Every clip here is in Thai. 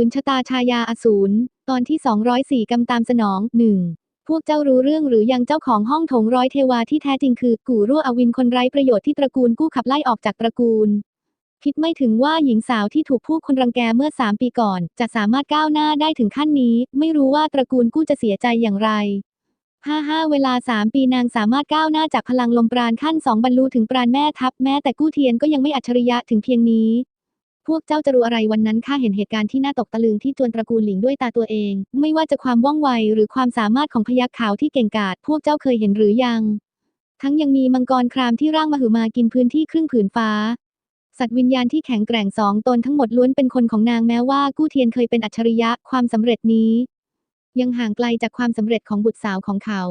ืนชะตาชายาอสูร ตอนที่ 204กำตามสนองหนึ่งพวกเจ้ารู้เรื่องหรือยังเจ้าของห้องโถงร้อยเทวาที่แท้จริงคือกูรั่วอวินคนไร้ประโยชน์ที่ตระกูลกู้ขับไล่ออกจากตระกูล คิดไม่ถึงว่าหญิงสาวที่ถูกผู้คนรังแกเมื่อสามปีก่อน จะสามารถก้าวหน้าได้ถึงขั้นนี้ ไม่รู้ว่าตระกูลกู้จะเสียใจอย่างไรห้าห้าเวลาสามปีนางสามารถก้าวหน้าจากพลังลมปราณขั้นสองบรรลุถึงปราณแม่ทัพแม้แต่กู้เทียนก็ยังไม่อัจฉริยะถึงเพียงนี้ พวกเจ้าจะรู้อะไรวันนั้นข้าเห็นเหตุการณ์ที่น่าตกตะลึงที่จวนตระกูลหลิงด้วยตาตัวเอง ไม่ว่าจะความว่องไวหรือความสามารถของพยัคฆ์ขาวที่เก่งกาจพวกเจ้าเคยเห็นหรือยัง ทั้งยังมีมังกรครามที่ร่างมหึมากินพื้นที่ครึ่งผืนฟ้า สัตว์วิญญาณที่แข็งแกร่งสองตนทั้งหมดล้วนเป็นคนของนางแม้ว่ากู้เทียนเคยเป็นอัจฉริยะความสำเร็จนี้ ยังห่างไกลจากความสำเร็จของบุตรสาวของเขา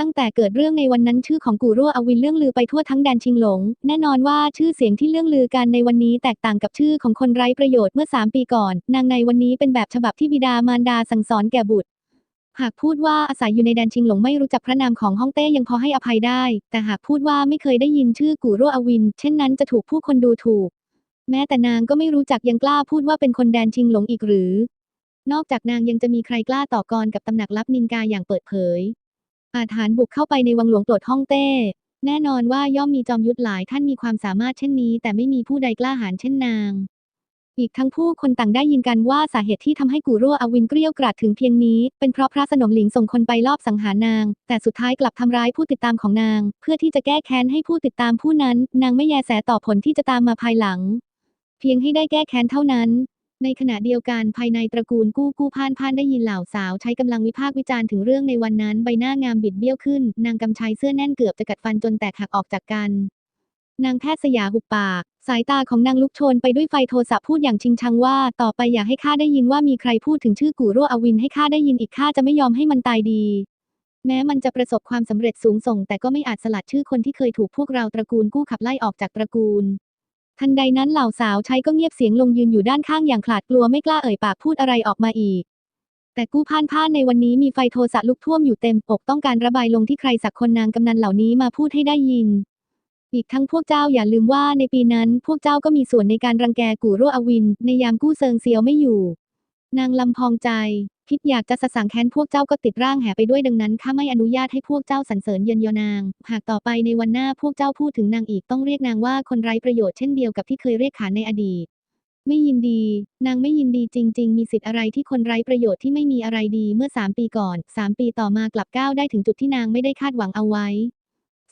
ตั้งแต่เกิดเรื่องในวันนั้นชื่อของกูรั่วอวินเรื่องลือไปทั่วทั้งแดนชิงหลง แน่นอนว่าชื่อเสียงที่เรื่องลือกันในวันนี้แตกต่างกับชื่อของคนไร้ประโยชน์เมื่อสามปีก่อน นางในวันนี้เป็นแบบฉบับที่บิดามารดาสั่งสอนแก่บุตร หากพูดว่าอาศัยอยู่ในแดนชิงหลงไม่รู้จักพระนามของฮ่องเต้ยังพอให้อภัยได้ แต่หากพูดว่าไม่เคยได้ยินชื่อกูรั่วอวิน เช่นนั้นจะถูกผู้คนดูถูก แม้แต่นางก็ไม่รู้จักยังกล้าพูดว่าเป็นคนแดนชิงหลงอีกหรือ นอกจากนางยังจะมีใครกล้าต่อกรกับตำหนักลับนินกาอย่างเปิดเผย อาถรรบุกเข้าไปในวังหลวงปลดฮ่องเต้ แน่นอนว่าย่อมมีจอมยุทธหลายท่านมีความสามารถเช่นนี้ แต่ไม่มีผู้ใดกล้าหาญเช่นนาง อีกทั้งผู้คนต่างได้ยินกันว่าสาเหตุที่ทำให้กูรั่วอวินเกลี้ยวกราดถึงเพียงนี้ เป็นเพราะพระสนมหลิงส่งคนไปลอบสังหารนาง แต่สุดท้ายกลับทำร้ายผู้ติดตามของนาง เพื่อที่จะแก้แค้นให้ผู้ติดตามผู้นั้น นางไม่แยแสต่อผลที่จะตามมาภายหลัง เพียงให้ได้แก้แค้นเท่านั้น ในขณะเดียวกันภายในตระกูลกู้กู้พานพานได้ยินเหล่าสาวใช้กำลังวิพากษ์วิจารณ์ถึงเรื่องในวันนั้นใบหน้างามบิดเบี้ยวขึ้น นางกำชัยเสื้อแน่นเกือบจะกัดฟันจนแตกหักออกจากกัน นางแพทย์สยาหุบปาก สายตาของนางลุกโชนไปด้วยไฟโทสะพูดอย่างชิงชังว่า ต่อไปอย่าให้ข้าได้ยินว่ามีใครพูดถึงชื่อกูรั่วอวินให้ข้าได้ยินอีกข้าจะไม่ยอมให้มันตายดี แม้มันจะประสบความสำเร็จสูงส่ง แต่ก็ไม่อาจสลัดชื่อคนที่เคยถูกพวกเราตระกูลกู้ขับไล่ออกจากตระกูล ทันใดนั้นเหล่าสาวใช้ก็เงียบเสียงลงยืนอยู่ด้านข้างอย่างขลาดกลัวไม่กล้าเอ่ยปากพูดอะไรออกมาอีก แต่กู้พ่านผ่านในวันนี้มีไฟโทสะลุกท่วมอยู่เต็มอกต้องการระบายลงที่ใครสักคนนางกำนันเหล่านี้มาพูดให้ได้ยิน อีกทั้งพวกเจ้าอย่าลืมว่าในปีนั้น พวกเจ้าก็มีส่วนในการรังแกกูรั่วอวิน ในยามกู้เซิงเซียวไม่อยู่ นางลำพองใจ คิดอยากจะสะสางแค้นพวกเจ้าก็ติดร่างแห่ไปด้วยดังนั้นข้าไม่อนุญาตให้พวกเจ้าสรรเสริญเยินยอนาง หากต่อไปในวันหน้าพวกเจ้าพูดถึงนางอีกต้องเรียกนางว่าคนไร้ประโยชน์เช่นเดียวกับที่เคยเรียกขานในอดีต ไม่ยินดี นางไม่ยินดีจริง ๆ มีสิทธิ์อะไรที่คนไร้ประโยชน์ที่ไม่มีอะไรดีเมื่อสามปีก่อนสามปีต่อมากลับก้าวได้ถึงจุดที่นางไม่ได้คาดหวังเอาไว้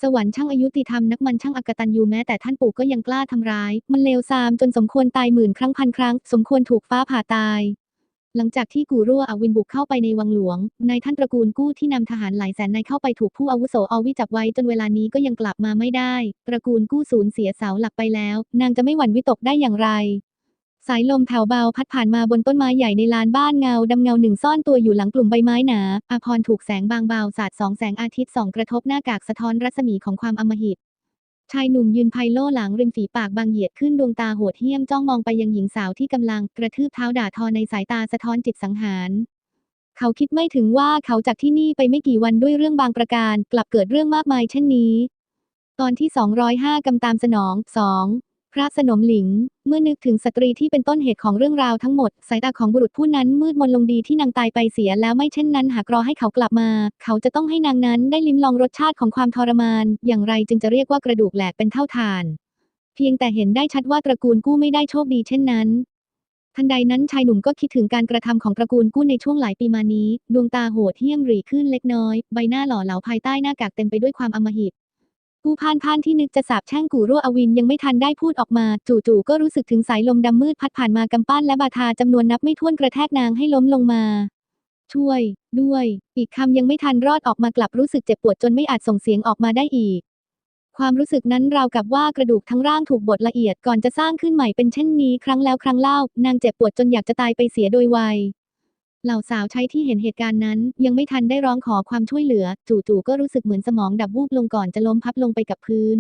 สวรรค์ช่างอายุติธรรมนักมันช่างอกตันยูแม้แต่ท่านปู่ก็ยังกล้าทำร้าย มันเลวทรามจนสมควรตายหมื่นครั้งพันครั้ง สมควรถูกฟ้าผ่าตาย หลังจากที่กูรั่วอวินบุกเข้าไปในวังหลวง นายท่านตระกูลกู้ที่นำทหารหลายแสนนายเข้าไปถูกผู้อาวุโสเอาวิจับไว้จนเวลานี้ก็ยังกลับมาไม่ได้ ตระกูลกู้สูญเสียเสาหลักไปแล้ว นางจะไม่หวั่นวิตกได้อย่างไร สายลมแผ่วเบาพัดผ่านมาบนต้นไม้ใหญ่ในลานบ้านเงาดำเงาหนึ่งซ่อนตัวอยู่หลังกลุ่มใบไม้หนาอาพรถูกแสงบางเบาสาดสองแสงอาทิตย์ส่องกระทบหน้ากากสะท้อนรัศมีของความอำมหิต ชายหนุ่มยืนไพโล่หลังริมฝีปากบางเหยียดขึ้นดวงตาโหดเหี้ยมจ้องมองไปยังหญิงสาวที่กำลังกระทืบเท้าด่าทอในสายตาสะท้อนจิตสังหาร เขาคิดไม่ถึงว่าเขาจากที่นี่ไปไม่กี่วันด้วยเรื่องบางประการ กลับเกิดเรื่องมากมายเช่นนี้ ตอนที่ 205กำตามสนอง 2. พระสนมหลิง เมื่อนึกถึงสตรีที่เป็นต้นเหตุของเรื่องราวทั้งหมด สายตาของบุรุษผู้นั้นมืดมนลงดีที่นางตายไปเสียแล้วไม่เช่นนั้น หากรอให้เขากลับมา เขาจะต้องให้นางนั้นได้ลิ้มลองรสชาติของความทรมาน อย่างไรจึงจะเรียกว่ากระดูกแหลกเป็นเท่าทาน เพียงแต่เห็นได้ชัดว่าตระกูลกู้ไม่ได้โชคดีเช่นนั้นทันใดนั้นชายหนุ่มก็คิดถึงการกระทำของตระกูลกู้ในช่วงหลายปีมานี้ ดวงตาโหดเหี้ยมหรี่ขึ้นเล็กน้อย ใบหน้าหล่อเหลาภายใต้หน้ากากเต็มไปด้วยความอำมหิต ผู้พานพานที่นึกจะสาบแช่งกูรั่วอวินยังไม่ทันได้พูดออกมา จู่ๆก็รู้สึกถึงสายลมดำมืดพัดผ่านมากำปั้นและบาทาจำนวนนับไม่ถ้วนกระแทกนางให้ล้มลงมา ช่วย ด้วย อีกคำยังไม่ทันรอดออกมากลับรู้สึกเจ็บปวดจนไม่อาจส่งเสียงออกมาได้อีก ความรู้สึกนั้นราวกับว่ากระดูกทั้งร่างถูกบดละเอียดก่อนจะสร้างขึ้นใหม่เป็นเช่นนี้ครั้งแล้วครั้งเล่านางเจ็บปวดจนอยากจะตายไปเสียโดยไว เหล่าสาวใช้ที่เห็นเหตุการณ์นั้น ยังไม่ทันได้ร้องขอความช่วยเหลือ จู่ๆก็รู้สึกเหมือนสมองดับวูบลงก่อนจะล้มพับลงไปกับพื้น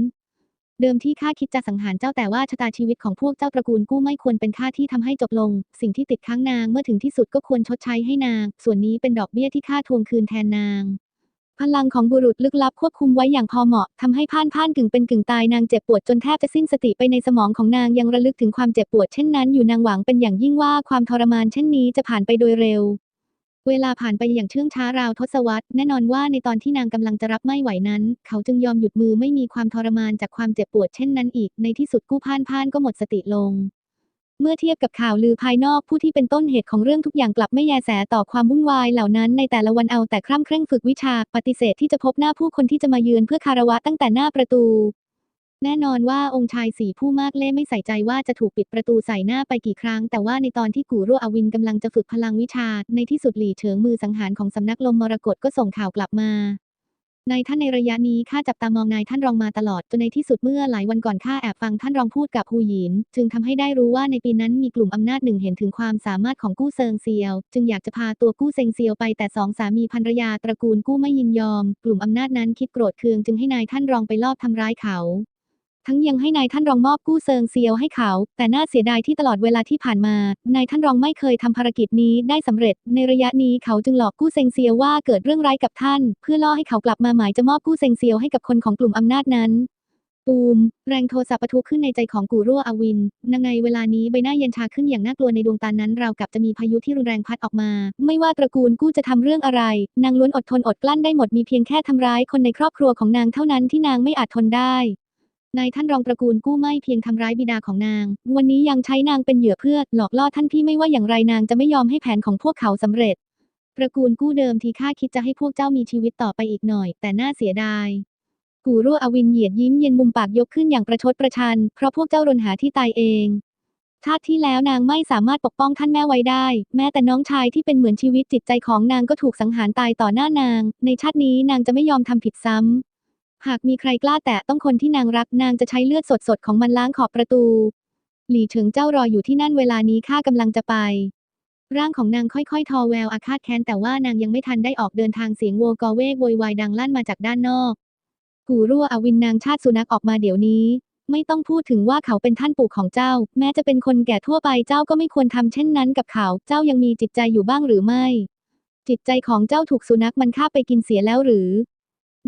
เดิมที่ข้าคิดจะสังหารเจ้าแต่ว่าชะตาชีวิตของพวกเจ้าตระกูลกู้ไม่ควรเป็นค่าที่ทำให้จบลง สิ่งที่ติดค้างนางเมื่อถึงที่สุดก็ควรชดใช้ให้นาง ส่วนนี้เป็นดอกเบี้ยที่ข้าทวงคืนแทนนาง พลังของบุรุษลึกลับควบคุมไว้อย่างพอเหมาะทำให้พ่านพ่านกึ่งเป็นกึ่งตายนางเจ็บปวดจนแทบจะสิ้นสติไปในสมองของนางยังระลึกถึงความเจ็บปวดเช่นนั้นอยู่นางหวังเป็นอย่างยิ่งว่าความทรมานเช่นนี้จะผ่านไปโดยเร็ว เวลาผ่านไปอย่างเชื่องช้าราวทศวรรษแน่นอนว่าในตอนที่นางกำลังจะรับไม่ไหวนั้น เขาจึงยอมหยุดมือไม่มีความทรมานจากความเจ็บปวดเช่นนั้นอีกในที่สุดกู้พ่านพ่านก็หมดสติลง เมื่อเทียบกับข่าวลือภายนอกผู้ที่เป็นต้นเหตุของเรื่องทุกอย่างกลับไม่แยแสต่อความวุ่นวายเหล่านั้นในแต่ละวันเอาแต่คร่ำเคร่งฝึกวิชาปฏิเสธที่จะพบหน้าผู้คนที่จะมาเยือนเพื่อคารวะตั้งแต่หน้าประตู แน่นอนว่าองค์ชายสี่ผู้มากเล่ไม่ใส่ใจว่าจะถูกปิดประตูใส่หน้าไปกี่ครั้ง แต่ว่าในตอนที่กูรั่วอวินกำลังจะฝึกพลังวิชา ในที่สุดหลี่เฉิงมือสังหารของสำนักลมมรกตก็ส่งข่าวกลับมา นายท่านในระยะนี้ข้าจับตามองนายท่านรองมาตลอดจนในที่สุดเมื่อหลายวันก่อนข้าแอบฟังท่านรองพูดกับฮูหยิน จึงทำให้ได้รู้ว่าในปีนั้นมีกลุ่มอำนาจหนึ่งเห็นถึงความสามารถของกู้เซิงเซียว จึงอยากจะพาตัวกู้เซิงเซียวไปแต่สองสามีภรรยาตระกูลกู้ไม่ยินยอม กลุ่มอำนาจนั้นคิดโกรธเคืองจึงให้นายท่านรองไปลอบทำร้ายเขา ทั้งยังให้นายท่านรองมอบกู้เซิงเซียวให้เขา แต่น่าเสียดายที่ตลอดเวลาที่ผ่านมานายท่านรองไม่เคยทำภารกิจนี้ได้สำเร็จ ในระยะนี้เขาจึงหลอกกู้เซิงเซียวว่าเกิดเรื่องร้ายกับท่าน เพื่อล่อให้เขากลับมาหมายจะมอบกู้เซิงเซียวให้กับคนของกลุ่มอำนาจนั้นตูมแรงโทสะปะทุขึ้นในใจของกูรั่วอวินนางในเวลานี้ใบหน้าเย็นชาขึ้นอย่างน่ากลัวในดวงตานั้นราวกับจะมีพายุที่รุนแรงพัดออกมา ไม่ว่าตระกูลกู้จะทำเรื่องอะไร นางล้วนอดทนอดกลั้นได้หมดมีเพียงแค่ทำร้ายคนในครอบครัวของนางเท่านั้นที่นางไม่อาจทนได้ นายท่านรองตระกูลกู้ไม่เพียงทำร้ายบิดาของนาง วันนี้ยังใช้นางเป็นเหยื่อเพื่อหลอกล่อท่านพี่ไม่ว่าอย่างไรนางจะไม่ยอมให้แผนของพวกเขาสำเร็จ ตระกูลกู้เดิมที่ข้าคิดจะให้พวกเจ้ามีชีวิตต่อไปอีกหน่อย แต่น่าเสียดาย กูรั่วอวินเหยียดยิ้มเย็นมุมปากยกขึ้นอย่างประชดประชัน เพราะพวกเจ้ารนหาที่ตายเองชาติที่แล้วนางไม่สามารถปกป้องท่านแม่ไว้ได้ แม้แต่น้องชายที่เป็นเหมือนชีวิตจิตใจของนางก็ถูกสังหารตายต่อหน้านาง ในชาตินี้นางจะไม่ยอมทำผิดซ้ำ หากมีใครกล้าแตะต้องคนที่นางรักนางจะใช้เลือดสดๆของมันล้างขอบประตู หลี่เฉิงเจ้ารออยู่ที่นั่นเวลานี้ข้ากำลังจะไป ร่างของนางค่อยๆ ทอแววอาฆาตแค้นแต่ว่านางยังไม่ทันได้ออกเดินทางเสียงโวกอเวกโวยวายดังลั่นมาจากด้านนอกกูรั่วอวินนางชาติสุนัขออกมาเดี๋ยวนี้ ไม่ต้องพูดถึงว่าเขาเป็นท่านปู่ของเจ้า แม้จะเป็นคนแก่ทั่วไปเจ้าก็ไม่ควรทำเช่นนั้นกับเขา เจ้ายังมีจิตใจอยู่บ้างหรือไม่ จิตใจของเจ้าถูกสุนัขมันฆ่าไปกินเสียแล้วหรือ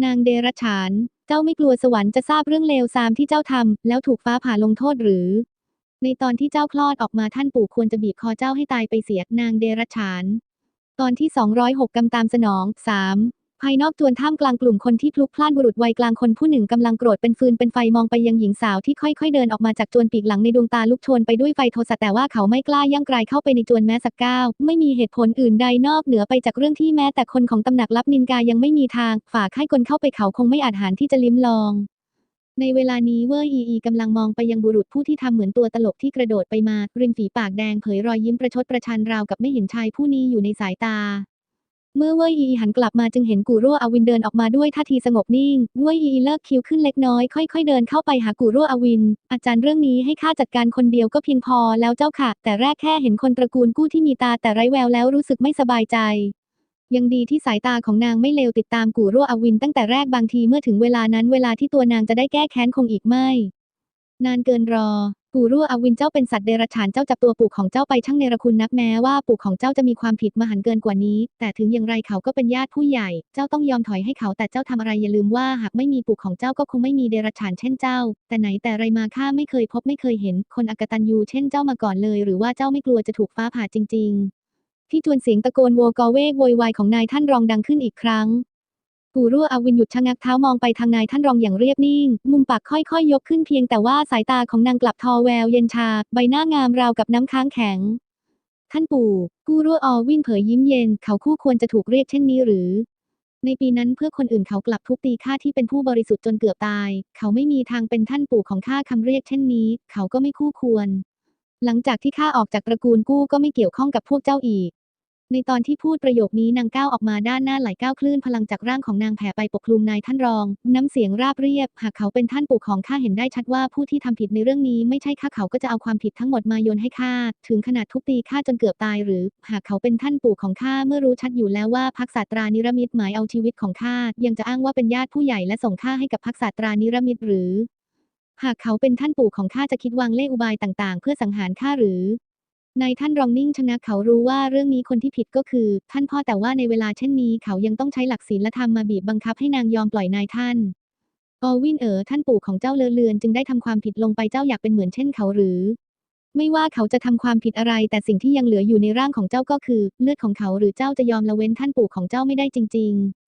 นางเดรัจฉาน เจ้าไม่กลัวสวรรค์จะทราบเรื่องเลวทรามที่เจ้าทำแล้วถูกฟ้าผ่าลงโทษหรือ ในตอนที่เจ้าคลอดออกมาท่านปู่ควรจะบีบคอเจ้าให้ตายไปเสียนางเดรัจฉาน ตอนที่ 206กำตามสนอง 3 ภายนอกจวนท่ามกลางกลุ่มคนที่พลุกพล่านบุรุษวัยกลางคนผู้หนึ่งกำลังโกรธเป็นฟืนเป็นไฟมองไปยังหญิงสาวที่ค่อยๆเดินออกมาจากจวนปีกหลังในดวงตาลุกโชนไปด้วยไฟโทสะแต่ว่าเขาไม่กล้าย่างกรายเข้าไปในจวนแม้สักก้าวไม่มีเหตุผลอื่นใดนอกเหนือไปจากเรื่องที่แม้แต่คนของตำหนักลับนินกายังไม่มีทาง ฝ่าค่ายกลเข้าไปเขาคงไม่อาจหารที่จะลิ้มลอง ในเวลานี้เวอร์อีอีกำลังมองไปยังบุรุษผู้ที่ทำเหมือนตัวตลกที่กระโดดไปมาริมฝีปากแดงเผยรอยยิ้มประชดประชันราวกับไม่เห็นชายผู้นี้อยู่ในสายตา เมื่อเว่ยอีหันกลับมาจึงเห็นกูรั่วอวินเดินออกมาด้วยท่าทีสงบนิ่งเว่ยอีเลิกคิ้วขึ้นเล็กน้อยค่อยๆเดินเข้าไปหากูรั่วอวิน อาจารย์เรื่องนี้ให้ข้าจัดการคนเดียวก็เพียงพอแล้วเจ้าค่ะ แต่แรกแค่เห็นคนตระกูลกู้ที่มีตาแต่ไร้แววแล้วรู้สึกไม่สบายใจ ยังดีที่สายตาของนางไม่เลวติดตามกูรั่วอวินตั้งแต่แรกบางทีเมื่อถึงเวลานั้นเวลาที่ตัวนางจะได้แก้แค้นคงอีกไม่ นานเกินรอ ปู่รั่วอวินเจ้าเป็นสัตว์เดรัจฉานเจ้าจับตัวปู่ของเจ้าไปช่างเนรคุณนักแม้ว่าปู่ของเจ้าจะมีความผิดมหันเกินกว่านี้ แต่ถึงอย่างไรเขาก็เป็นญาติผู้ใหญ่ เจ้าต้องยอมถอยให้เขาแต่เจ้าทำอะไรอย่าลืมว่าหากไม่มีปู่ของเจ้าก็คงไม่มีเดรัจฉานเช่นเจ้า แต่ไหนแต่ไรมาข้าไม่เคยพบไม่เคยเห็น คนอกตันยูเช่นเจ้ามาก่อนเลย หรือว่าเจ้าไม่กลัวจะถูกฟ้าผ่าจริง ๆ ที่จวนเสียงตะโกนโวกอเวกโวยวายของนายท่านรองดังขึ้นอีกครั้ง ปู่รั่วอวินหยุดชะงักเท้ามองไปทางนายท่านรองอย่างเรียบนิ่ง มุมปากค่อยๆยกขึ้นเพียงแต่ว่าสายตาของนางกลับทอแววเย็นชา ใบหน้างามราวกับน้ำค้างแข็ง ท่านปู่ กู้รั่วอวินเผยยิ้มเย็น เขาคู่ควรจะถูกเรียกเช่นนี้หรือ ในปีนั้นเพื่อคนอื่นเขากลับทุบตีข้าที่เป็นผู้บริสุทธิ์จนเกือบตาย เขาไม่มีทางเป็นท่านปู่ของข้าคำเรียกเช่นนี้ เขาก็ไม่คู่ควร หลังจากที่ข้าออกจากตระกูลกู้ก็ไม่เกี่ยวข้องกับพวกเจ้าอีก ในตอนที่พูดประโยคนี้นางก้าวออกมาด้านหน้าไหลก้าวคลื่นพลังจากร่างของนางแผ่ไปปกคลุมนายท่านรอง น้ำเสียงราบเรียบ หากเขาเป็นท่านปู่ของข้าเห็นได้ชัดว่าผู้ที่ทำผิดในเรื่องนี้ไม่ใช่ข้าเขาก็จะเอาความผิดทั้งหมดมาโยนให้ข้าถึงขนาดทุบตีข้าจนเกือบตายหรือ หากเขาเป็นท่านปู่ของข้าเมื่อรู้ชัดอยู่แล้วว่าพักษาตรานิรมิตหมายเอาชีวิตของข้ายังจะอ้างว่าเป็นญาติผู้ใหญ่และส่งข้าให้กับพักษาตรานิรมิตหรือ หากเขาเป็นท่านปู่ของข้าจะคิดวางเล่อุบายต่างๆ เพื่อสังหารข้าหรือ นายท่านรองนิ่งชนะเขารู้ว่าเรื่องนี้คนที่ผิดก็คือ ท่านพ่อแต่ว่าในเวลาเช่นนี้เขายังต้องใช้หลักศีลธรรมมาบีบบังคับให้นางยอมปล่อยนายท่าน ออวินเอ๋อท่านปู่ของเจ้าเลอเลือนจึงได้ทำความผิดลงไปเจ้าอยากเป็นเหมือนเช่นเขาหรือ ไม่ว่าเขาจะทำความผิดอะไร แต่สิ่งที่ยังเหลืออยู่ในร่างของเจ้าก็คือ เลือดของเขาหรือเจ้าจะยอมละเว้นท่านปู่ของเจ้าไม่ได้จริง ๆ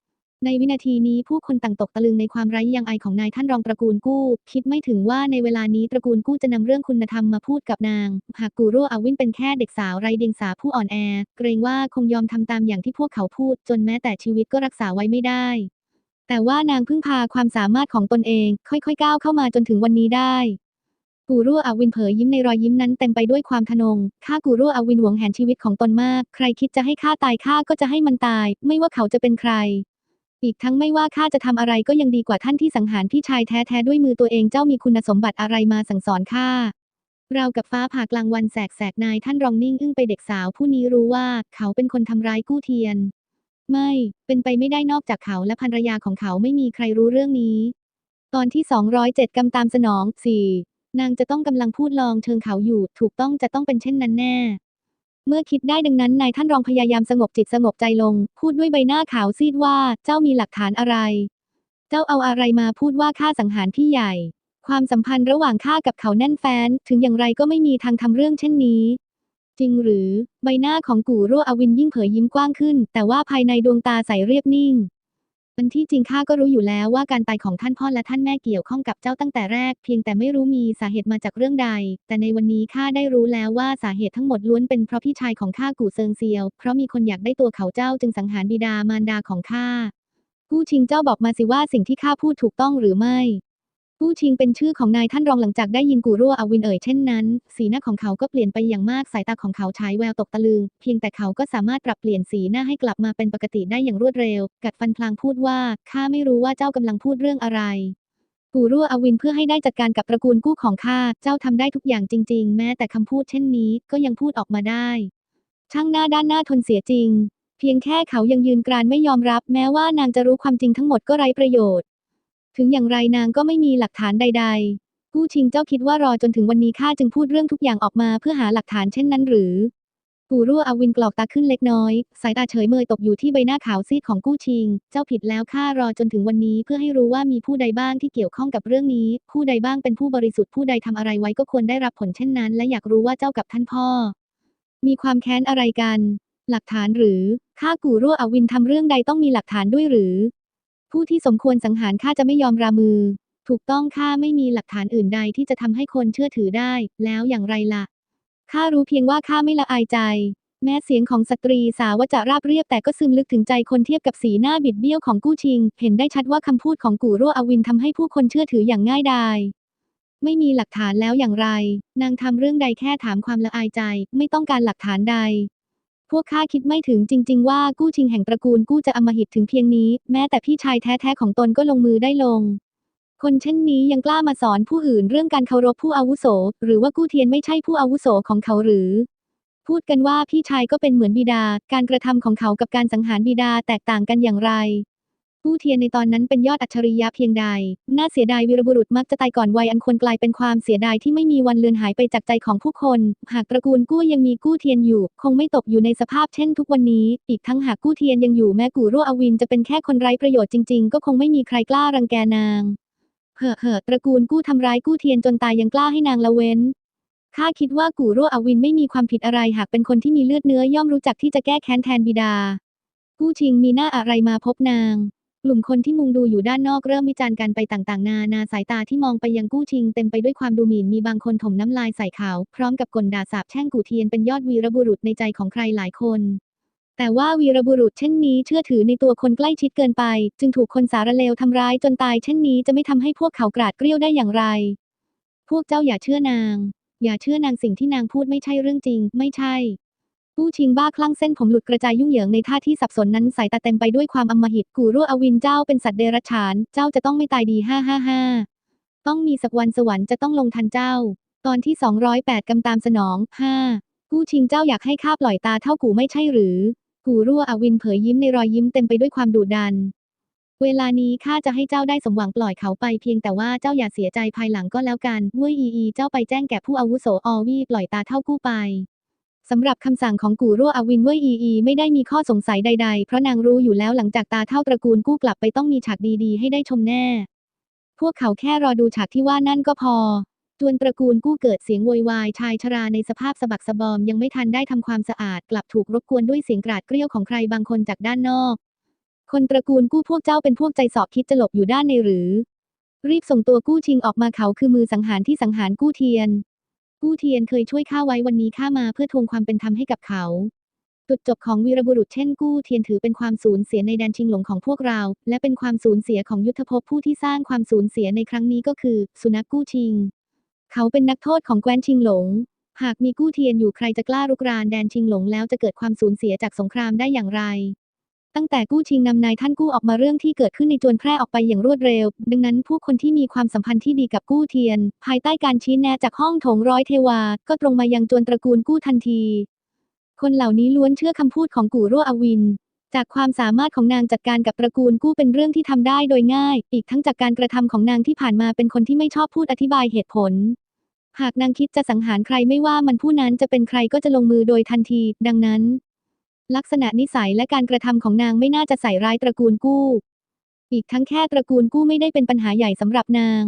ในวินาทีนี้ผู้คนต่างตกตะลึงในความไร้ยังอายของนายท่านรองตระกูลกู้ คิดไม่ถึงว่าในเวลานี้ตระกูลกู้จะนำเรื่องคุณธรรมมาพูดกับนาง หากกูรั่วอาวินเป็นแค่เด็กสาวไร้เดียงสาผู้อ่อนแอ เกรงว่าคงยอมทำตามอย่างที่พวกเขาพูด จนแม้แต่ชีวิตก็รักษาไว้ไม่ได้ แต่ว่านางพึ่งพาความสามารถของตนเอง ค่อยๆก้าวเข้ามาจนถึงวันนี้ได้กูรั่วอาวินเผยยิ้มในรอยยิ้มนั้นเต็มไปด้วยความทนง ข้ากูรั่วอาวินหวงแหนชีวิตของตนมาก ใครคิดจะให้ข้าตายข้าก็จะให้มันตาย ไม่ว่าเขาจะเป็นใคร อีกทั้งไม่ว่าข้าจะทำอะไรก็ยังดีกว่าท่านที่สังหารพี่ชายแท้ๆด้วยมือตัวเองเจ้ามีคุณสมบัติอะไรมาสั่งสอนข้าเรากับฟ้าผ่ากลางวันแสกๆนายท่านรองนิ่งอึ้งไปเด็กสาวผู้นี้รู้ว่าเขาเป็นคนทำร้ายกู้เทียน ไม่ เป็นไปไม่ได้นอกจากเขาและภรรยาของเขาไม่มีใครรู้เรื่องนี้ ตอนที่ 207กำตามสนอง 4 นางจะต้องกำลังพูดลองเชิงเขาอยู่ ถูกต้องจะต้องเป็นเช่นนั้นแน่ เมื่อคิดได้ดังนั้นนายท่านรองพยายามสงบจิตสงบใจลง พูดด้วยใบหน้าขาวซีดว่า เจ้ามีหลักฐานอะไร เจ้าเอาอะไรมาพูดว่าข้าสังหารพี่ใหญ่ ความสัมพันธ์ระหว่างข้ากับเขาแน่นแฟ้น ถึงอย่างไรก็ไม่มีทางทำเรื่องเช่นนี้ จริงหรือ ใบหน้าของกู่รั่วอวินยิ่งเผยยิ้มกว้างขึ้น แต่ว่าภายในดวงตาใสเรียบนิ่ง อันที่จริงข้าก็รู้อยู่แล้วว่าการตายของท่านพ่อและท่านแม่เกี่ยวข้องกับเจ้าตั้งแต่แรก เพียงแต่ไม่รู้มีสาเหตุมาจากเรื่องใด แต่ในวันนี้ข้าได้รู้แล้วว่าสาเหตุทั้งหมดล้วนเป็นเพราะพี่ชายของข้ากู่เซิงเซียว เพราะมีคนอยากได้ตัวเขาเจ้าจึงสังหารบิดามารดาของข้ากู้ชิงเจ้าบอกมาสิว่าสิ่งที่ข้าพูดถูกต้องหรือไม่ กู้ชิงเป็นชื่อของนายท่านรองหลังจากได้ยินกูรั่วอวินเอ่ยเช่นนั้น สีหน้าของเขาก็เปลี่ยนไปอย่างมากสายตาของเขาฉายแววตกตะลึง เพียงแต่เขาก็สามารถปรับเปลี่ยนสีหน้าให้กลับมาเป็นปกติได้อย่างรวดเร็ว กัดฟันพลางพูดว่าข้าไม่รู้ว่าเจ้ากำลังพูดเรื่องอะไรกูรั่วอวินเพื่อให้ได้จัดการกับตระกูลกู้ของข้าเจ้าทำได้ทุกอย่างจริง ๆ แม้แต่คำพูดเช่นนี้ก็ยังพูดออกมาได้ ช่างหน้าด้านหน้าทนเสียจริง เพียงแค่เขายังยืนกรานไม่ยอมรับ แม้ว่านางจะรู้ความจริงทั้งหมดก็ไร้ประโยชน์ ถึงอย่างไรนางก็ไม่มีหลักฐานใดๆผู้ชิงเจ้าคิดว่ารอจนถึงวันนี้ข้าจึงพูดเรื่องทุกอย่างออกมาเพื่อหาหลักฐานเช่นนั้นหรือกูรั่วอวินกรอกตาขึ้นเล็กน้อย สายตาเฉยเมยตกอยู่ที่ใบหน้าขาวซีดของกู้ชิง เจ้าผิดแล้วข้ารอจนถึงวันนี้เพื่อให้รู้ว่ามีผู้ใดบ้างที่เกี่ยวข้องกับเรื่องนี้ ผู้ใดบ้างเป็นผู้บริสุทธิ์ผู้ใดทำอะไรไว้ก็ควรได้รับผลเช่นนั้น และอยากรู้ว่าเจ้ากับท่านพ่อ มีความแค้นอะไรกัน หลักฐานหรือข้ากูรั่วอวินทำเรื่องใดต้องมีหลักฐานด้วยหรือ ผู้ที่สมควรสังหารข้าจะไม่ยอมรามือ ถูกต้องข้าไม่มีหลักฐานอื่นใดที่จะทำให้คนเชื่อถือได้ แล้วอย่างไรล่ะข้ารู้เพียงว่าข้าไม่ละอายใจ แม้เสียงของสตรีสาวจะราบเรียบแต่ก็ซึมลึกถึงใจคนเทียบกับสีหน้าบิดเบี้ยวของกู้ชิง เห็นได้ชัดว่าคำพูดของกู่รั่วอวินทำให้ผู้คนเชื่อถืออย่างง่ายดายไม่มีหลักฐานแล้วอย่างไร นางทำเรื่องใดแค่ถามความละอายใจ ไม่ต้องการหลักฐานใด พวกข้าคิดไม่ถึงจริง ๆ ว่ากู้ชิงแห่งตระกูลกู้จะอำมหิตถึงเพียงนี้ แม้แต่พี่ชายแท้ ๆ ของตนก็ลงมือได้ลง คนเช่นนี้ยังกล้ามาสอนผู้อื่นเรื่องการเคารพผู้อาวุโส หรือว่ากู้เทียนไม่ใช่ผู้อาวุโสของเขาหรือ พูดกันว่าพี่ชายก็เป็นเหมือนบิดา การกระทำของเขากับการสังหารบิดาแตกต่างกันอย่างไร กู้เทียนในตอนนั้นเป็นยอดอัจฉริยะเพียงใด น่าเสียดายวีรบุรุษมักจะตายก่อนวัยอันควรกลายเป็นความเสียดายที่ไม่มีวันเลือนหายไปจากใจของผู้คน หากตระกูลกู้ยังมีกู้เทียนอยู่ คงไม่ตกอยู่ในสภาพเช่นทุกวันนี้ อีกทั้งหากกู้เทียนยังอยู่แม้กู่รั่วอวินจะเป็นแค่คนไร้ประโยชน์จริงๆ ก็คงไม่มีใครกล้ารังแกนาง เห่อะเหอะตระกูลกู้ทำร้ายกู้เทียนจนตายยังกล้าให้นางละเว้นข้าคิดว่ากู่รั่วอวินไม่มีความผิดอะไรหากเป็นคนที่มีเลือดเนื้อย่อมรู้จักที่จะแก้แค้นแทนบิดา กู้ชิงมีหน้าอะไรมาพบนาง กลุ่มคนที่มุงดูอยู่ด้านนอกเริ่มวิจารณ์กันไปต่างๆ นานาสายตาที่มองไปยังกู้ชิงเต็มไปด้วยความดูหมิ่นมีบางคนถมน้ำลายใส่เขาพร้อมกับกลด่าสาบแช่งกูเทียนเป็นยอดวีรบุรุษในใจของใครหลายคน แต่ว่าวีรบุรุษเช่นนี้เชื่อถือในตัวคนใกล้ชิดเกินไป จึงถูกคนสารเลวทำร้ายจนตายเช่นนี้จะไม่ทำให้พวกเขากราดเกรี้ยวได้อย่างไร พวกเจ้าอย่าเชื่อนาง อย่าเชื่อนางสิ่งที่นางพูดไม่ใช่เรื่องจริง ไม่ใช่ กู้ชิงบ้าคลั่งเส้นผมหลุดกระจายยุ่งเหยิงในท่าที่สับสนนั้นสายตาเต็มไปด้วยความอำมหิตกูรั่วอวินเจ้าเป็นสัตว์เดรัจฉาน เจ้าจะต้องไม่ตายดีห้าห้าห้าต้องมีสักวันสวรรค์จะต้องลงทันเจ้า ตอนที่208กำตามสนองห้ากู้ชิงเจ้าอยากให้ข้าปล่อยตาเท่ากูไม่ใช่หรือ กูรั่วอวินเผยยิ้มในรอยยิ้มเต็มไปด้วยความดุดัน เวลานี้ข้าจะให้เจ้าได้สมหวังปล่อยเขาไปเพียงแต่ว่าเจ้าอย่าเสียใจภายหลังก็แล้วกันเว้ยอีอีเจ้าไปแจ้งแก่ผู้อาวุโสอวีปล่อยตาเท่ากู้ไป สำหรับคำสั่งของกูรั่วอวินเว่ยอีอีไม่ได้มีข้อสงสัยใดๆ เพราะนางรู้อยู่แล้วหลังจากตาเท่าตระกูลกู้กลับไปต้องมีฉากดีๆ ให้ได้ชมแน่ พวกเขาแค่รอดูฉากที่ว่านั่นก็พอ จวนตระกูลกู้เกิดเสียงโวยวายชายชราในสภาพสะบักสะบอมยังไม่ทันได้ทำความสะอาดกลับถูกรบกวนด้วยเสียงกราดเกรี้ยวของใครบางคนจากด้านนอก คนตระกูลกู้พวกเจ้าเป็นพวกใจสอบคิดจะหลบอยู่ด้านในหรือ รีบส่งตัวกู้ชิงออกมาเขาคือมือสังหารที่สังหารกู้เทียน กู้เทียนเคยช่วยข้าไว้วันนี้ข้ามาเพื่อทวงความเป็นธรรมให้กับเขา จุดจบของวีรบุรุษเช่นกู้เทียนถือเป็นความสูญเสียในแดนชิงหลงของพวกเรา และเป็นความสูญเสียของยุทธภพผู้ที่สร้างความสูญเสียในครั้งนี้ก็คือ สุนัขกู้ชิง เขาเป็นนักโทษของแคว้นชิงหลง หากมีกู้เทียนอยู่ใครจะกล้ารุกรานแดนชิงหลงแล้วจะเกิดความสูญเสียจากสงครามได้อย่างไร ตั้งแต่กู้ชิงนำนายท่านกู้ออกมาเรื่องที่เกิดขึ้นในจวนแพร่ออกไปอย่างรวดเร็ว ดังนั้นผู้คนที่มีความสัมพันธ์ที่ดีกับกู้เทียน ภายใต้การชี้แนะจากห้องโถงร้อยเทวา ก็ตรงมายังจวนตระกูลกู้ทันที คนเหล่านี้ล้วนเชื่อคำพูดของกู่รั่วอวิน จากความสามารถของนางจัดการกับตระกูลกู้เป็นเรื่องที่ทำได้โดยง่าย อีกทั้งจากการกระทำของนางที่ผ่านมาเป็นคนที่ไม่ชอบพูดอธิบายเหตุผล หากนางคิดจะสังหารใครไม่ว่ามันผู้นั้นจะเป็นใครก็จะลงมือโดยทันที ดังนั้น ลักษณะนิสัยและการกระทำของนางไม่น่าจะใส่ร้ายตระกูลกู้ อีกทั้งแค่ตระกูลกู้ไม่ได้เป็นปัญหาใหญ่สำหรับนาง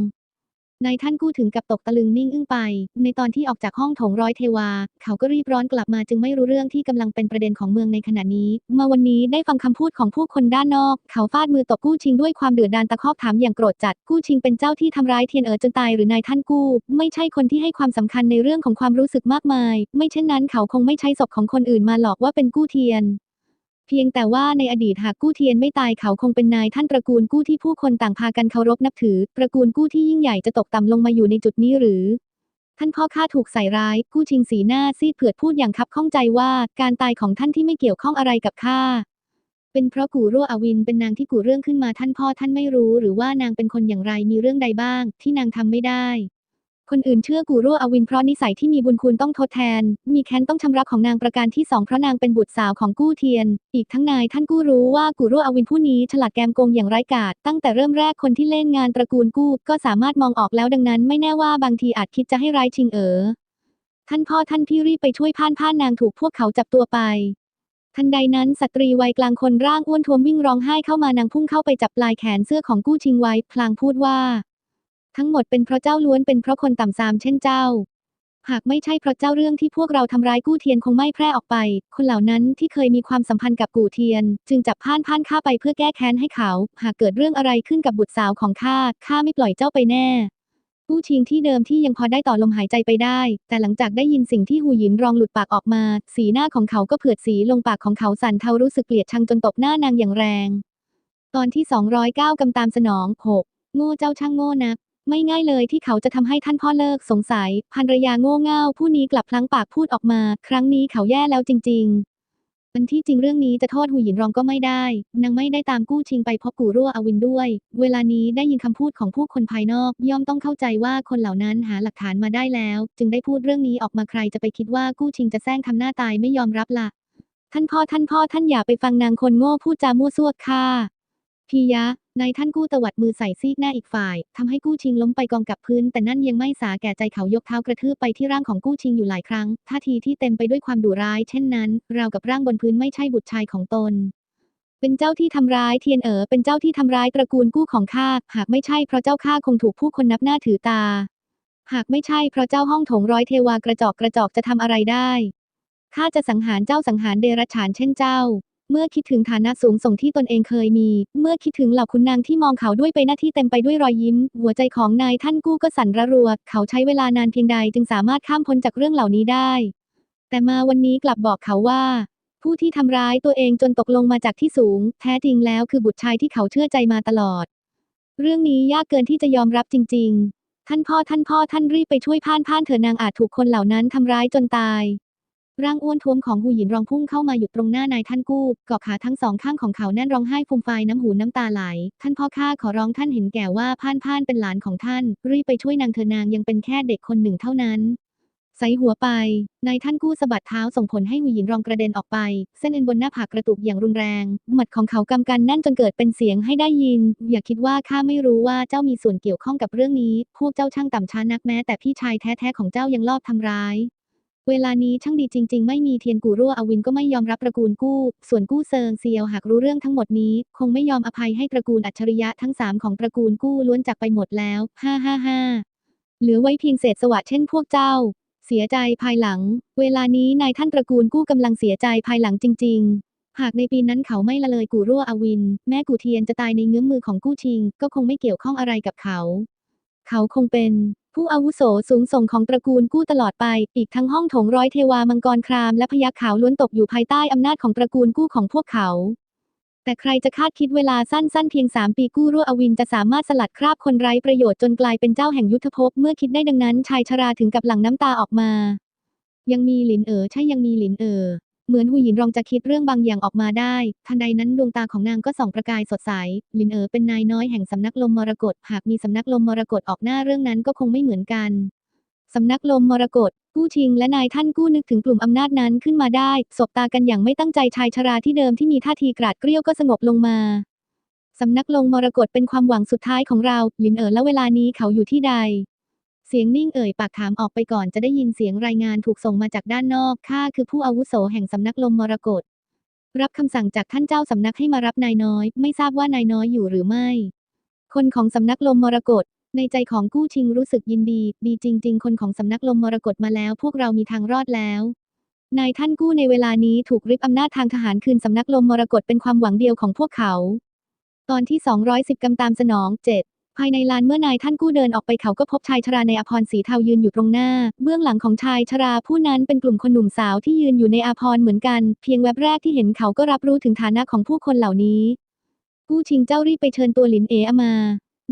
นายท่านกู้ถึงกับตกตะลึงนิ่งอึ้งไป ในตอนที่ออกจากห้องโถงร้อยเทวา เขาก็รีบร้อนกลับมาจึงไม่รู้เรื่องที่กำลังเป็นประเด็นของเมืองในขณะนี้ มาวันนี้ได้ฟังคำพูดของผู้คนด้านนอก เขาฟาดมือตบกู้ชิงด้วยความเดือดดาลตะคอกถามอย่างโกรธจัด กู้ชิงเป็นเจ้าที่ทำร้ายเทียนเอ๋อจนตายหรือนายท่านกู้ ไม่ใช่คนที่ให้ความสำคัญในเรื่องของความรู้สึกมากมาย ไม่เช่นนั้นเขาคงไม่ใช้ศพของคนอื่นมาหลอกว่าเป็นกู้เทียน เพียงแต่ว่าในอดีตหากกู้เทียนไม่ตายเขาคงเป็นนายท่านตระกูลกู้ที่ผู้คนต่างพากันเคารพนับถือ ตระกูลกู้ที่ยิ่งใหญ่จะตกต่ำลงมาอยู่ในจุดนี้หรือ ท่านพ่อข้าถูกใส่ร้าย กู้ชิงสีหน้าซีดเผือดพูดอย่างคับข้องใจว่า การตายของท่านที่ไม่เกี่ยวข้องอะไรกับข้าเป็นเพราะกูรั่วอวินเป็นนางที่กูเรื่องขึ้นมาท่านพ่อท่านไม่รู้ หรือว่านางเป็นคนอย่างไรมีเรื่องใดบ้าง ที่นางทำไม่ได้ คนอื่นเชื่อกูรั่วอวินเพราะนิสัยที่มีบุญคุณต้องทดแทน มีแค้นต้องชำระของนางประการที่สองเพราะนางเป็นบุตรสาวของกู้เทียน อีกทั้งนายท่านกู้รู้ว่ากูรั่วอวินผู้นี้ฉลาดแกมโกงอย่างไร้กาจตั้งแต่เริ่มแรกคนที่เล่นงานตระกูลกู้ก็สามารถมองออกแล้วดังนั้น ไม่แน่ว่าบางทีอาจคิดจะให้ร้ายชิงเอ๋อท่านพ่อท่านพี่รีบไปช่วยพ่านพ่านนางถูกพวกเขาจับตัวไปทันใดนั้นสตรีวัยกลางคนร่างอ้วนท้วมวิ่งร้องไห้เข้ามานางพุ่งเข้าไปจับปลายแขนเสื้อของกู้ชิงไว้ พลางพูดว่า ทั้งหมดเป็นเพราะเจ้าล้วนเป็นเพราะคนต่ำซามเช่นเจ้า หากไม่ใช่เพราะเจ้าเรื่องที่พวกเราทำร้ายกู้เทียนคงไม่แพร่ออกไป คนเหล่านั้นที่เคยมีความสัมพันธ์กับกู่เทียน จึงจับพ่านพ่านข้าไปเพื่อแก้แค้นให้เขา หากเกิดเรื่องอะไรขึ้นกับบุตรสาวของข้าข้าไม่ปล่อยเจ้าไปแน่กู้ชิงที่เดิมที่ยังพอได้ต่อลมหายใจไปได้ แต่หลังจากได้ยินสิ่งที่หูหยินรองหลุดปากออกมา สีหน้าของเขาก็เผือดสีลงปากของเขาสั่นเทารู้สึกเกลียดชังจนตบหน้านางอย่างแรง ตอนที่ 209กำตามสนอง 6 โง่เจ้าช่างโง่นัก ไม่ง่ายเลยที่เขาจะทำให้ท่านพ่อเลิกสงสัยภรรยาโง่เง่าผู้นี้กลับพลั้งปากพูดออกมา ครั้งนี้เขาแย่แล้วจริง ๆอันที่จริงเรื่องนี้จะโทษหูหยินรองก็ไม่ได้ นางไม่ได้ตามกู้ชิงไปพบกูรั่วอวินด้วย เวลานี้ได้ยินคำพูดของผู้คนภายนอก ย่อมต้องเข้าใจว่าคนเหล่านั้นหาหลักฐานมาได้แล้ว จึงได้พูดเรื่องนี้ออกมาใครจะไปคิดว่ากู้ชิงจะแซงทำหน้าตายไม่ยอมรับละ่ะ ท่านพ่อท่านพ่อท่านอย่าไปฟังนางคนโง่พูดจามั่วซั่วค่ะพียะ นายท่านกู้ตวัดมือใส่ซีกหน้าอีกฝ่ายทำให้กู้ชิงล้มไปกองกับพื้น แต่นั่นยังไม่สาแก่ใจเขายกเท้ากระทืบไปที่ร่างของกู้ชิงอยู่หลายครั้ง ท่าทีที่เต็มไปด้วยความดุร้าย เช่นนั้น ราวกับร่างบนพื้นไม่ใช่บุตรชายของตน เป็นเจ้าที่ทำร้ายเทียนเอ๋อเป็นเจ้าที่ทำร้ายตระกูลกู้ของข้าหากไม่ใช่เพราะเจ้าข้าคงถูกผู้คนนับหน้าถือตา หากไม่ใช่เพราะเจ้าห้องโถงร้อยเทวากระจอกกระจอกจะทำอะไรได้ข้าจะสังหารเจ้าสังหารเดรัจฉานเช่นเจ้า เมื่อคิดถึงฐานะสูงส่งที่ตนเองเคยมี เมื่อคิดถึงเหล่าขุนนางที่มองเขาด้วยใบหน้าที่เต็มไปด้วยรอยยิ้ม หัวใจของนายท่านกู้ก็สั่นระรัว เขาใช้เวลานานเพียงใดจึงสามารถข้ามพ้นจากเรื่องเหล่านี้ได้ แต่มาวันนี้กลับบอกเขาว่า ผู้ที่ทำร้ายตัวเองจนตกลงมาจากที่สูง แท้จริงแล้วคือบุตรชายที่เขาเชื่อใจมาตลอด เรื่องนี้ยากเกินที่จะยอมรับจริง ๆ ท่านพ่อท่านพ่อท่านรีบไปช่วยพ่านพ่านเถอะนางอาจถูกคนเหล่านั้นทำร้ายจนตาย ร่างอ้วนท้วมของหูหยินรองพุ่งเข้ามาหยุดตรงหน้านายท่านกู้เกาะขาทั้งสองข้างของเขาแน่นร้องไห้ฟูมฟายน้ำหูน้ำตาไหล ท่านพ่อข้าขอร้องท่านเห็นแก่ว่าพ่านพ่านเป็นหลานของท่าน รีบไปช่วยนางเถอนางยังเป็นแค่เด็กคนหนึ่งเท่านั้นใส่หัวไป นายท่านกู้สะบัดเท้าส่งผลให้หูหยินรองกระเด็นออกไป เส้นเอ็นบนหน้าผากกระตุกอย่างรุนแรง หมัดของเขากำกันแน่นจนเกิดเป็นเสียงให้ได้ยิน อย่าคิดว่าข้าไม่รู้ว่าเจ้ามีส่วนเกี่ยวข้องกับเรื่องนี้ พวกเจ้าช่างต่ำช้านักแม้แต่พี่ชายแท้ๆของเจ้ายังลอบทำร้าย เวลานี้ช่างดีจริง ๆ ไม่มีเทียนกูรั่วอวินก็ไม่ยอมรับตระกูลกู้ ส่วนกู้เซิงเซียวหากรู้เรื่องทั้งหมดนี้ คงไม่ยอมอภัยให้ตระกูลอัจฉริยะทั้งสามของตระกูลกู้ล้วนจากไปหมดแล้วฮ่าฮ่าฮ่าเหลือไว้เพียงเศษสวะเช่นพวกเจ้า เสียใจภายหลัง เวลานี้นายท่านตระกูลกู้กำลังเสียใจภายหลังจริง ๆ หากในปีนั้นเขาไม่ละเลยกูรั่วอวิน แม่กูเทียนจะตายในเงื้อมมือของกู้ชิง ก็คงไม่เกี่ยวข้องอะไรกับเขา เขาคงเป็น ผู้อาวุโสสูงส่งของตระกูลกู้ตลอดไป อีกทั้งห้องโถงร้อยเทวามังกรครามและพยัคฆ์ขาวล้วนตกอยู่ภายใต้อำนาจของตระกูลกู้ของพวกเขา แต่ใครจะคาดคิดเวลาสั้นๆ เพียง 3 ปีกู้รั่วอวินจะสามารถสลัดคราบคนไร้ประโยชน์จนกลายเป็นเจ้าแห่งยุทธภพ เมื่อคิดได้ดังนั้นชายชราถึงกับหลั่งน้ำตาออกมา ยังมีหลินเอ๋อใช่ยังมีหลินเอ๋อ เหมือนหูหยินรองจะคิดเรื่องบางอย่างออกมาได้ ทันใดนั้นดวงตาของนางก็ส่องประกายสดใส ลินเอ๋อเป็นนายน้อยแห่งสำนักลมมรกต หากมีสำนักลมมรกตออกหน้าเรื่องนั้นก็คงไม่เหมือนกัน สำนักลมมรกตกู้ชิงและนายท่านกู้นึกถึงกลุ่มอำนาจนั้นขึ้นมาได้ สบตากันอย่างไม่ตั้งใจชายชราที่เดิมที่มีท่าทีกราดเกรี้ยวก็สงบลงมา สำนักลงมรกตเป็นความหวังสุดท้ายของเรา ลินเอ๋อและเวลานี้เขาอยู่ที่ใด เสียงนิ่งเอ่ยปากถามออกไปก่อนจะได้ยินเสียงรายงานถูกส่งมาจากด้านนอกข้าคือผู้อาวุโสแห่งสำนักลมมรกตรับคำสั่งจากท่านเจ้าสำนักให้มารับนายน้อย ไม่ทราบว่านายน้อยอยู่หรือไม่ คนของสำนักลมมรกตในใจของกู้ชิงรู้สึกยินดี ดีจริง ๆ คนของสำนักลมมรกตมาแล้ว พวกเรามีทางรอดแล้วนายท่านกู้ในเวลานี้ถูกริบอำนาจทางทหารคืนสำนักลมมรกตเป็นความหวังเดียวของพวกเขา ตอนที่ 210กำตามสนอง7 ภายในลานเมื่อนายท่านกู้เดินออกไปเขาก็พบชายชราในอาภรณ์สีเทายืนอยู่ตรงหน้า เบื้องหลังของชายชราผู้นั้นเป็นกลุ่มคนหนุ่มสาวที่ยืนอยู่ในอาภรณ์เหมือนกัน เพียงแวบแรกที่เห็นเขาก็รับรู้ถึงฐานะของผู้คนเหล่านี้ กู้ชิงเจ้ารีบไปเชิญตัวหลินเอ๋อมา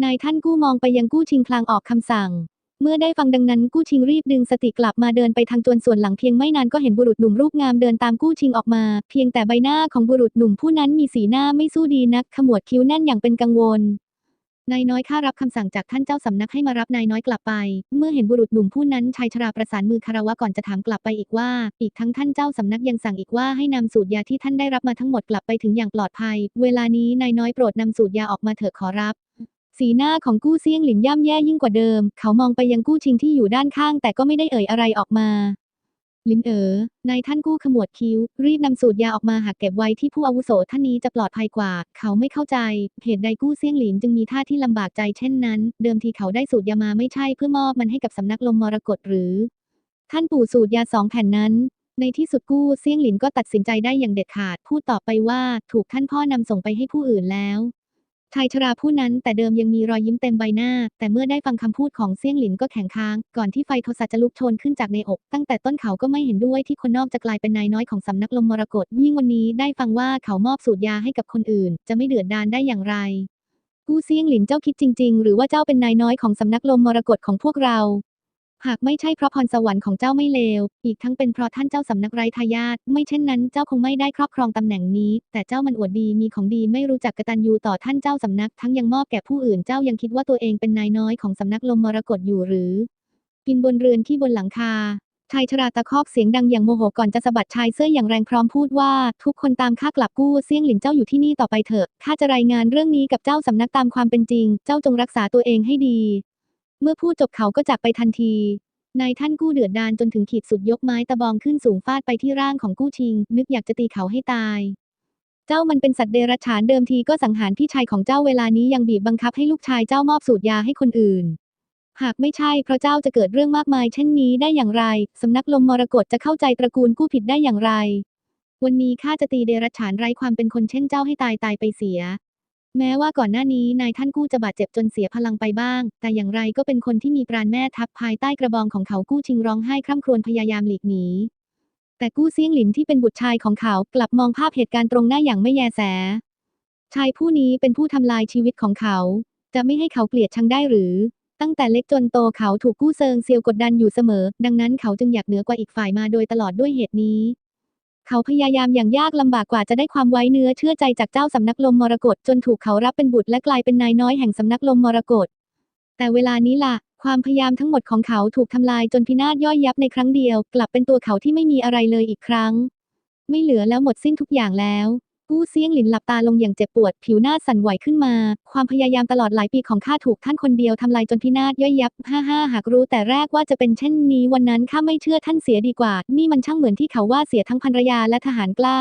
นายท่านกู้มองไปยังกู้ชิงพลางออกคำสั่ง เมื่อได้ฟังดังนั้นกู้ชิงรีบดึงสติกลับมาเดินไปทางจวนส่วนหลังเพียงไม่นานก็เห็นบุรุษหนุ่มรูปงามเดินตามกู้ชิงออกมา เพียงแต่ใบหน้าของบุรุษหนุ่มผู้นั้นมีสีหน้าไม่สู้ดีนักขมวดคิ้วแน่นอย่างเป็นกังวล นายน้อยข้ารับคำสั่งจากท่านเจ้าสำนักให้มารับนายน้อยกลับไป เมื่อเห็นบุรุษหนุ่มผู้นั้นชายชราประสานมือคารวะก่อนจะถามกลับไปอีกว่า อีกทั้งท่านเจ้าสำนักยังสั่งอีกว่าให้นำสูตรยาที่ท่านได้รับมาทั้งหมดกลับไปถึงอย่างปลอดภัย เวลานี้นายน้อยโปรดนำสูตรยาออกมาเถอะขอรับสีหน้าของกู้เซี่ยงหลินย่ำแย่ยิ่งกว่าเดิม เขามองไปยังกู้ชิงที่อยู่ด้านข้าง แต่ก็ไม่ได้เอ่ยอะไรออกมา ลินเอ๋อนายท่านกู้ขมวดคิ้ว รีบนำสูตรยาออกมาหากเก็บไว้ที่ผู้อาวุโสท่านนี้จะปลอดภัยกว่า เขาไม่เข้าใจ เหตุใดกู้เซี่ยงหลินจึงมีท่าที่ลำบากใจเช่นนั้น เดิมทีเขาได้สูตรยามาไม่ใช่เพื่อมอบมันให้กับสำนักลมมรกตหรือ ท่านปู่สูตรยาสองแผ่นนั้น ในที่สุดกู้เซี่ยงหลินก็ตัดสินใจได้อย่างเด็ดขาด พูดต่อไปว่า ถูกท่านพ่อนำส่งไปให้ผู้อื่นแล้ว ชายชราผู้นั้นแต่เดิมยังมีรอยยิ้มเต็มใบหน้า แต่เมื่อได้ฟังคำพูดของเซี่ยงหลินก็แข็งค้าง ก่อนที่ไฟโทสะจะลุกโชนขึ้นจากในอก ตั้งแต่ต้นเขาก็ไม่เห็นด้วยที่คนนอกจะกลายเป็นนายน้อยของสำนักลมมรกตยิ่งวันนี้ได้ฟังว่าเขามอบสูตรยาให้กับคนอื่น จะไม่เดือดดานได้อย่างไรกู้เซี่ยงหลินเจ้าคิดจริง ๆ หรือว่าเจ้าเป็นนายน้อยของสำนักลมมรกตของพวกเรา หากไม่ใช่เพราะพรสวรรค์ของเจ้าไม่เลว อีกทั้งเป็นเพราะท่านเจ้าสำนักไร้ทายาท ไม่เช่นนั้นเจ้าคงไม่ได้ครอบครองตำแหน่งนี้ แต่เจ้ามันอวดดีมีของดีไม่รู้จักกตัญญูต่อท่านเจ้าสำนัก ทั้งยังมอบแก่ผู้อื่นเจ้ายังคิดว่าตัวเองเป็นนายน้อยของสำนักลมมรกตอยู่หรือ กินบนเรือนที่บนหลังคาชายชราตะคอกเสียงดังอย่างโมโหก่อนจะสะบัดชายเสื้ออย่างแรงพร้อมพูดว่า ทุกคนตามข้ากลับกู้เซี่ยงหลินเจ้าอยู่ที่นี่ต่อไปเถอะข้าจะรายงานเรื่องนี้กับเจ้าสำนักตามความเป็นจริง เจ้าจงรักษาตัวเองให้ดี เมื่อพูดจบเขาก็จากไปทันทีนายท่านกู้เดือดดานจนถึงขีดสุดยกไม้ตะบองขึ้นสูงฟาดไปที่ร่างของกู้ชิง นึกอยากจะตีเขาให้ตาย เจ้ามันเป็นสัตว์เดรัจฉานเดิมทีก็สังหารพี่ชายของเจ้าเวลานี้ยังบีบบังคับให้ลูกชายเจ้ามอบสูตรยาให้คนอื่น หากไม่ใช่เพราะเจ้าจะเกิดเรื่องมากมายเช่นนี้ได้อย่างไร สำนักลมมรกตจะเข้าใจตระกูลกู้ผิดได้อย่างไร วันนี้ข้าจะตีเดรัจฉานไร้ความเป็นคนเช่นเจ้าให้ตายตายไปเสีย แม้ว่าก่อนหน้านี้นายท่านกู้จะบาดเจ็บจนเสียพลังไปบ้าง แต่อย่างไรก็เป็นคนที่มีปราณแม่ทัพภายใต้กระบองของเขากู้ชิงร้องไห้คร่ำครวญพยายามหลีกหนี แต่กู้เซี่ยงหลินที่เป็นบุตรชายของเขากลับมองภาพเหตุการณ์ตรงหน้าอย่างไม่แยแส ชายผู้นี้เป็นผู้ทำลายชีวิตของเขา จะไม่ให้เขาเกลียดชังได้หรือ ตั้งแต่เล็กจนโตเขาถูกกู้เซิงเซียวกดดันอยู่เสมอ ดังนั้นเขาจึงอยากเหนือกว่าอีกฝ่ายมาโดยตลอดด้วยเหตุนี้ เขาพยายามอย่างยากลำบากกว่าจะได้ความไว้เนื้อเชื่อใจจากเจ้าสำนักลมมรกตจนถูกเขารับเป็นบุตรและกลายเป็นนายน้อยแห่งสำนักลมมรกตแต่เวลานี้ล่ะ ความพยายามทั้งหมดของเขาถูกทำลายจนพินาศย่อยยับในครั้งเดียว กลับเป็นตัวเขาที่ไม่มีอะไรเลยอีกครั้ง ไม่เหลือแล้วหมดสิ้นทุกอย่างแล้ว กู้เซียงหลินหลับตาลงอย่างเจ็บปวด ผิวหน้าสั่นไหวขึ้นมา ความพยายามตลอดหลายปีของข้าถูกท่านคนเดียวทำลายจนพินาศย่อยยับ ฮ่าฮ่าหากรู้แต่แรกว่าจะเป็นเช่นนี้วันนั้นข้าไม่เชื่อท่านเสียดีกว่า นี่มันช่างเหมือนที่เขาว่าเสียทั้งภรรยาและทหารกล้า